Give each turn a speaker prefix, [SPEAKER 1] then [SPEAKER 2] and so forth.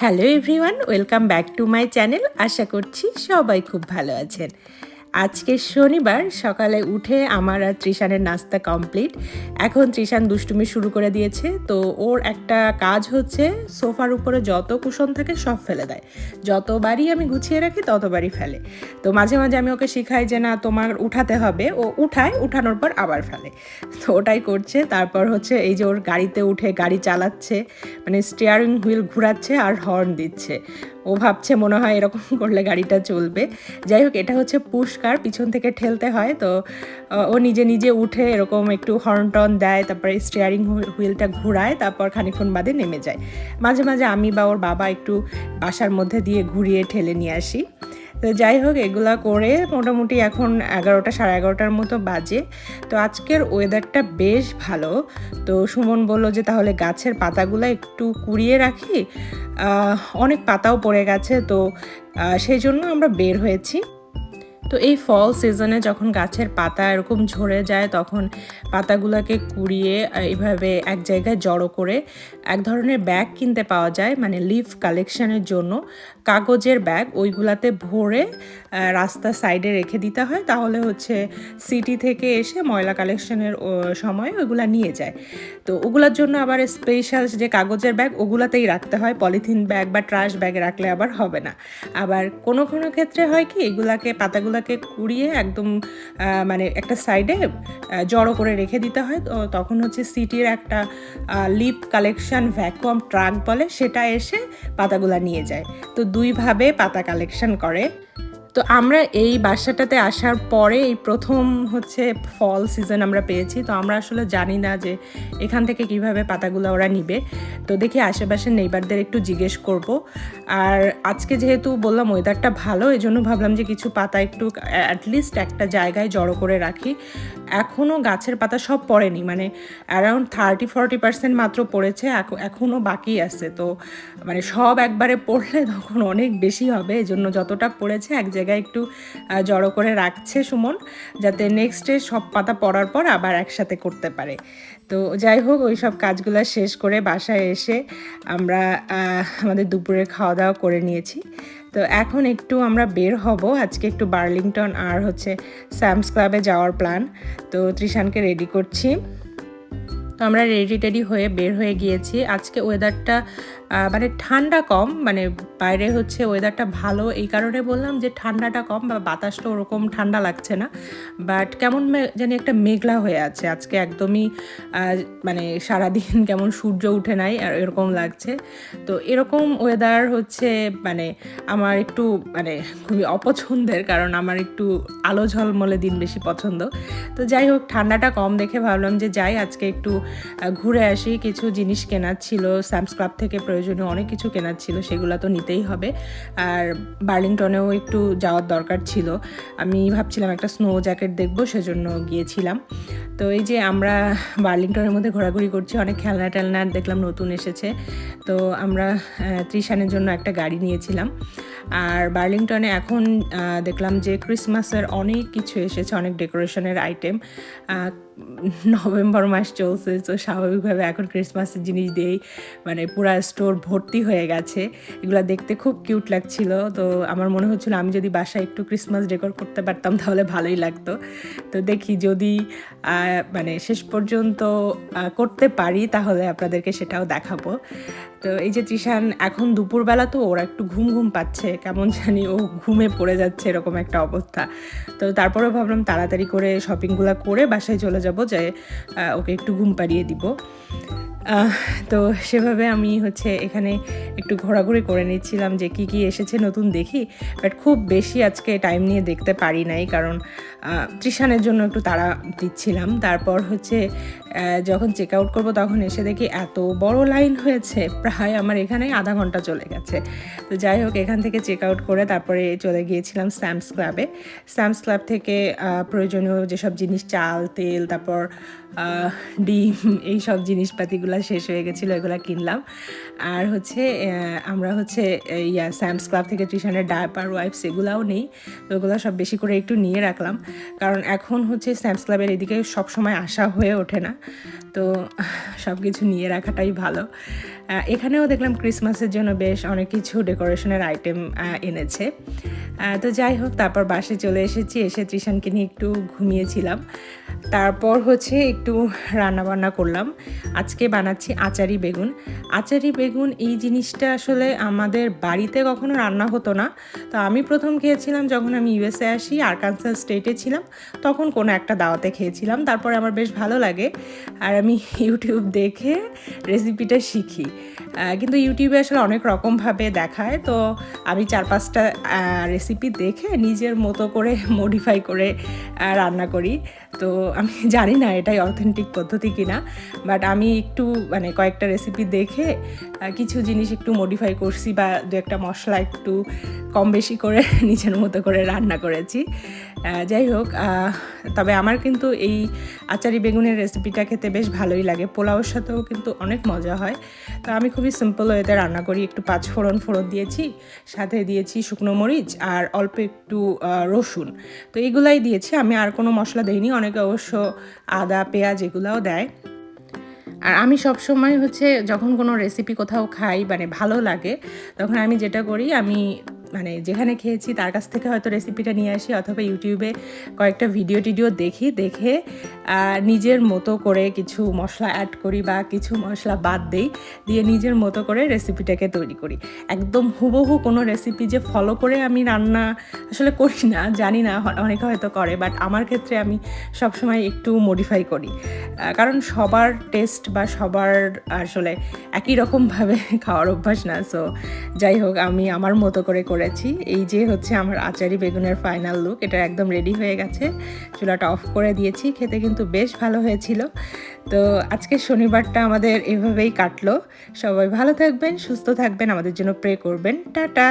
[SPEAKER 1] Hello everyone welcome back to my channel আশা করছি সবাই খুব ভালো আছেন। আজকে শনিবার, সকালে উঠে আমার আর ত্রিশানের নাস্তা কমপ্লিট। এখন ত্রিশান দুষ্টুমি শুরু করে দিয়েছে, তো ওর একটা কাজ হচ্ছে সোফার উপরে যত কুশন থাকে সব ফেলে দেয়। যতবারই আমি গুছিয়ে রাখি ততবারই ফেলে। তো মাঝে মাঝে আমি ওকে শিখাই যে, না, তোমার উঠাতে হবে। ও উঠায়, উঠানোর পর আবার ফেলে। তো ওটাই করছে। তারপর হচ্ছে এই যে ওর গাড়িতে উঠে গাড়ি চালাচ্ছে মানে স্টিয়ারিং হুইল ঘুরাচ্ছে আর হর্ন দিচ্ছে। ও ভাবছে মনে হয় এরকম করলে গাড়িটা চলবে। যাই হোক, এটা হচ্ছে পুষ্কার পিছন থেকে ঠেলতে হয়। তো ও নিজে নিজে উঠে এরকম একটু হর্ন টর্ন দেয়, তারপরে স্টিয়ারিং হুইলটা ঘুরায়, তারপর খানিক্ষণ বাদে নেমে যায়। মাঝে মাঝে আমি বা ওর বাবা একটু বাসার মধ্যে দিয়ে ঘুরিয়ে ঠেলে নিয়ে আসি। তো যাই হোক, এগুলা করে মোটামুটি এখন এগারোটা, সাড়ে এগারোটার মতো বাজে। তো আজকের ওয়েদারটা বেশ ভালো। তো সুমন বলল যে, তাহলে গাছের পাতাগুলো একটু কুড়িয়ে রাখি। অনেক পাতাও পড়ে গেছে, তো সেই জন্য আমরা বের হয়েছি। তো এই ফল সিজনে যখন গাছের পাতা এরকম ঝরে যায় তখন পাতাগুলোকে কুড়িয়ে আহ, এইভাবে এক জায়গায় জড়ো করে এক ধরনের ব্যাগ কিনতে পাওয়া যায় মানে লিফ কালেকশনের জন্য। কাগজের ব্যাগ ওইগুলাতে ভরে আহ, রাস্তার সাইডে রেখে দিতে হয়। তাহলে হচ্ছে সিটি থেকে এসে ময়লা কালেকশনের সময় ওইগুলা নিয়ে যায়। তো ওগুলার জন্য আবার স্পেশাল যে কাগজের ব্যাগ ওগুলাতেই রাখতে হয়। পলিথিন ব্যাগ বা ট্রাশ ব্যাগ রাখলে আবার হবে না। আবার কোনো কোনো ক্ষেত্রে হয় কি এগুলাকে পাতাগুলাকে কুড়িয়ে একদম মানে একটা সাইডে জড়ো করে রেখে দিতে হয়। তো তখন হচ্ছে সিটির একটা লিপ কালেকশন ভ্যাকুয়াম ট্রাক বলে, সেটা এসে পাতাগুলা নিয়ে যায়। তো দুইভাবে পাতা কালেকশন করে। তো আমরা এই বাসাটাতে আসার পরে এই প্রথম হচ্ছে ফল সিজন আমরা পেয়েছি। তো আমরা আসলে জানি না যে এখান থেকে কীভাবে পাতাগুলো ওরা নিবে। তো দেখি আশেপাশের নেইবারদের একটু জিজ্ঞেস করব। আর আজকে যেহেতু বললাম ওয়েদারটা ভালো এই জন্য ভাবলাম যে কিছু পাতা একটু অ্যাটলিস্ট একটা জায়গায় জড়ো করে রাখি। এখনও গাছের পাতা সব পড়েনি মানে অ্যারাউন্ড থার্টি ফর্টি পার্সেন্ট মাত্র পড়েছে এখনও বাকি আছে। তো মানে সব একবারে পড়লে তখন অনেক বেশি হবে এই জন্য যতটা পড়েছে এক জায়গায় একটু জড়ো করে রাখছে সুমন, যাতে নেক্সট সব পাতা পড়ার পর আবার একসাথে করতে পারে। তো যাই হোক, ওই সব কাজগুলো শেষ করে বাসায় এসে আমরা আমাদের দুপুরের খাওয়া দাওয়া করে নিয়েছি। তো এখন একটু আমরা বের হব। আজকে একটু বার্লিংটন আর হচ্ছে স্যামস ক্লাবে যাওয়ার প্ল্যান। তো ত্রিশানকে রেডি করছি। তো আমরা রেডি টেডি হয়ে বের হয়ে গিয়েছি। আজকে ওয়েদারটা মানে ঠান্ডা কম মানে বাইরে হচ্ছে ওয়েদারটা ভালো, এই কারণে বললাম যে ঠান্ডাটা কম বা বাতাসটা ওরকম ঠান্ডা লাগছে না। বাট কেমন জানি একটা মেঘলা হয়ে আছে, আজকে একদমই মানে সারাদিন কেমন সূর্য উঠে নাই, আর এরকম লাগছে। তো এরকম ওয়েদার হচ্ছে মানে আমার একটু মানে খুবই অপছন্দের, কারণ আমার একটু আলো ঝলমলে দিন বেশি পছন্দ। তো যাই হোক, ঠান্ডাটা কম দেখে ভাবলাম যে যাই, আজকে একটু ঘুরে আসি, কিছু জিনিস কেনার ছিল স্যামস ক্লাব থেকে প্রয়োজনীয় অনেক কিছু কেনার ছিল, সেগুলো তো নিতেই হবে। আর বার্লিংটনেও একটু যাওয়ার দরকার ছিল। আমি ভাবছিলাম একটা স্নো জ্যাকেট দেখব, সেজন্য গিয়েছিলাম। তো এই যে আমরা বার্লিংটনের মধ্যে ঘোরাঘুরি করছি, অনেক খেলনা টেলনা দেখলাম নতুন এসেছে। তো আমরা ত্রিশানের জন্য একটা গাড়ি নিয়েছিলাম। আর বার্লিংটনে এখন দেখলাম যে ক্রিসমাসের অনেক কিছু এসেছে, অনেক ডেকোরেশনের আইটেম। নভেম্বর মাস চলছে, তো স্বাভাবিকভাবে এখন ক্রিসমাসের জিনিস দিয়েই মানে পুরা স্টোর ভর্তি হয়ে গেছে। এগুলো দেখতে খুব কিউট লাগছিল। তো আমার মনে হচ্ছিল আমি যদি বাসায় একটু ক্রিসমাস ডেকোর করতে পারতাম, তাহলে ভালোই লাগতো। তো দেখি যদি মানে শেষ পর্যন্ত করতে পারি, তাহলে আপনাদেরকে সেটাও দেখাবো। তো এই যে ত্রিশান এখন দুপুরবেলা তো ওরা একটু ঘুম ঘুম পাচ্ছে, কেমন জানি ও ঘুমে পড়ে যাচ্ছে এরকম একটা অবস্থা। তো তারপরে ভাবলাম তাড়াতাড়ি করে শপিংগুলো করে বাসায় চলে যাব যে ওকে একটু ঘুম পাড়িয়ে দিব। তো সেভাবে আমি হচ্ছে এখানে একটু ঘোরাঘুরি করে নিচ্ছিলাম যে কি কি এসেছে নতুন দেখি বাট খুব বেশি আজকে টাইম নিয়ে দেখতে পারি নাই কারণ ত্রিশানের জন্য একটু তাড়া দিচ্ছিলাম। তারপর হচ্ছে যখন চেক আউট করব তখন এসে দেখি এত বড় লাইন হয়েছে, প্রায় আমার এখানে আধা ঘণ্টা চলে গেছে। তো যাই হোক, এখান থেকে চেক আউট করে তারপরে চলে গিয়েছিলাম স্যামস ক্লাবে স্যামস ক্লাব থেকে প্রয়োজনীয় যেসব জিনিস, চাল, তেল, তারপর ডিম এই সব জিনিসপাতিগুলো শেষ হয়ে গেছিল, এগুলো কিনলাম। আর হচ্ছে আমরা হচ্ছে, ইয়া স্যামস ক্লাব থেকে টিউশনের ডায়াপার ওয়াইপস এগুলাও নেই, তো ওগুলো সব বেশি করে একটু নিয়ে রাখলাম। কারণ এখন হচ্ছে স্যামস ক্লাবের এদিকে সব সময় আসা হয়ে ওঠে না, তো সব কিছু নিয়ে রাখাটাই ভালো। এখানেও দেখলাম ক্রিসমাসের জন্য বেশ অনেক কিছু ডেকোরেশনের আইটেম এনেছে। তো যাই হোক, তারপর বাসে চলে এসেছি, এসে ত্রিশানকে নিয়ে একটু ঘুমিয়েছিলাম। তারপর হচ্ছে একটু রান্না বান্না করলাম। আজকে বানাচ্ছি আচারি বেগুন। আচারি বেগুন এই জিনিসটা আসলে আমাদের বাড়িতে কখনো রান্না হতো না। তো আমি প্রথম খেয়েছিলাম যখন আমি ইউএসএ আসি, আরকানসাস স্টেটে ছিলাম, তখন কোনো একটা দাওয়াতে খেয়েছিলাম। তারপরে আমার বেশ ভালো লাগে। আর আমি ইউটিউব দেখে রেসিপিটা শিখি। কিন্তু ইউটিউবে আসলে অনেক রকমভাবে দেখায়। তো আমি চার পাঁচটা রেসিপি দেখে নিজের মতো করে মডিফাই করে রান্না করি। তো আমি জানি না এটাই অথেন্টিক পদ্ধতি কিনা বাট আমি একটু মানে কয়েকটা রেসিপি দেখে কিছু জিনিস একটু মডিফাই করছি বা দু একটা মশলা একটু কম বেশি করে নিজের মতো করে রান্না করেছি। যাই হোক তবে আমার কিন্তু এই আচারি বেগুনের রেসিপিটা খেতে বেশ ভালোই লাগে। পোলাওর সাথেও কিন্তু অনেক মজা হয়। তো আমি খুবই সিম্পল ওয়েতে রান্না করি, একটু পাঁচ ফোড়ন ফোড়ন দিয়েছি, সাথে দিয়েছি শুকনো মরিচ আর অল্প একটু রসুন। তো এগুলাই দিয়েছি। আমি আর কোনো মশলা দিইনি, অনেকে অবশ্য আদা, পেঁয়াজ এগুলাও দেয়। আর আমি সব সময় হচ্ছে যখন কোনো রেসিপি কোথাও খাই মানে ভালো লাগে, তখন আমি যেটা করি, আমি মানে যেখানে খেয়েছি তার কাছ থেকে হয়তো রেসিপিটা নিয়ে আসি অথবা ইউটিউবে কয়েকটা ভিডিও টিডিও দেখি, দেখে নিজের মতো করে কিছু মশলা অ্যাড করি বা কিছু মশলা বাদ দেই, দিয়ে নিজের মতো করে রেসিপিটাকে তৈরি করি। একদম হুবহু কোনো রেসিপি যে ফলো করে আমি রান্না আসলে করি না, জানি না অনেকে হয়তো করে বাট আমার ক্ষেত্রে আমি সবসময় একটু মডিফাই করি। কারণ সবার টেস্ট বা সবার আসলে একই রকমভাবে খাওয়ার অভ্যাস না সো যাই হোক, আমি আমার মতো করে। করেছি। এই যে হচ্ছে আমার আচারি বেগুনের ফাইনাল লুক এটা একদম রেডি হয়ে গেছে। চুলাটা অফ করে দিয়েছি, খেতে কিন্তু বেশ ভালো হয়েছিল। তো আজকে শনিবারটা আমাদের এভাবেই কাটলো। সবাই ভালো থাকবেন, সুস্থ থাকবেন, আমাদের জন্য প্রে করবেন। টাটা!